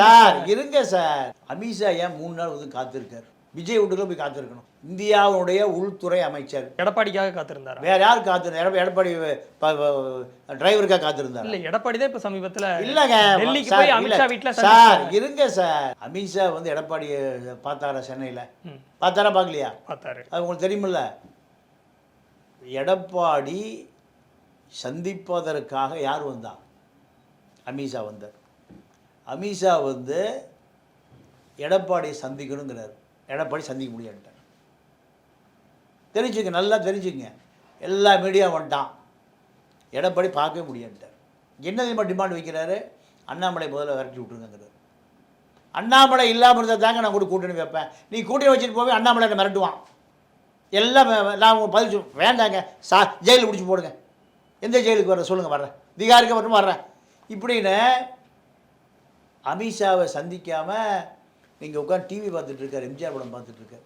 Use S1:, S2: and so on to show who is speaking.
S1: Sir இருங்க sir. Amit Shah ஏன் மூணு நாள் வந்து காத்திருக்காரு? விஜய் வீட்டுக்குள்ள போய் காத்திருக்கணும். இந்தியாவுடைய உள்துறை அமைச்சர்.
S2: எடப்பாடிக்காக காத்திருந்தாரா?
S1: வேற யார் காத்திருந்தா எடப்ப- எடப்பாடி டிரைவருக்காக காத்திருந்தாரா?
S2: இல்ல எடப்பாடி தான் இப்ப சமீபத்துல
S1: இல்லைங்க.
S2: டெல்லிக்கு போய். அமித்ஷா வீட்டுல
S1: சார் இருங்க சார். அமித்ஷா வந்து எடப்பாடியை பார்த்தாரா சென்னையில். பார்த்தாரா பார்க்கலையா?
S2: பார்த்தாரு.
S1: அது உங்களுக்கு தெரியுமில்ல? எடப்பாடி சந்திப்பதற்காக யார் வந்தா? அமித்ஷா வந்தார். அமித்ஷா வந்து எடப்பாடியை சந்திக்கணுங்கிறார். எடப்பாடி சந்திக்க முடியாதுட்டார் தெரிஞ்சுங்க நல்லா தெரிஞ்சுங்க. எல்லா மீடியா வந்துட்டான். எடப்பாடி பார்க்கவே முடியாதுட்டார் என்ன தெரியுமா டிமாண்ட் வைக்கிறாரு? அண்ணாமலை முதல்ல விரட்டி விட்டுருங்கிறார் அண்ணாமலை இல்லாமல் இருந்தால் தாங்க நான் கூட கூட்டணி வைப்பேன். நீ கூட்டணி வச்சுட்டு போவே அண்ணாமலை மிரட்டுவான்? எல்லாம் நான் பதில் சொல் வேண்டாங்க. சா ஜெயிலில் பிடிச்சி போடுங்க. எந்த ஜெயிலுக்கு வர்ற? சொல்லுங்கள் வர்றேன். திகாருக்கு மட்டும் வர்றேன். இப்படின்னு அமித்ஷாவை சந்திக்காமல் நீங்கள் உட்காந்து டிவி பார்த்துட்ருக்கார் எம்ஜிஆர் படம் பார்த்துட்ருக்கார்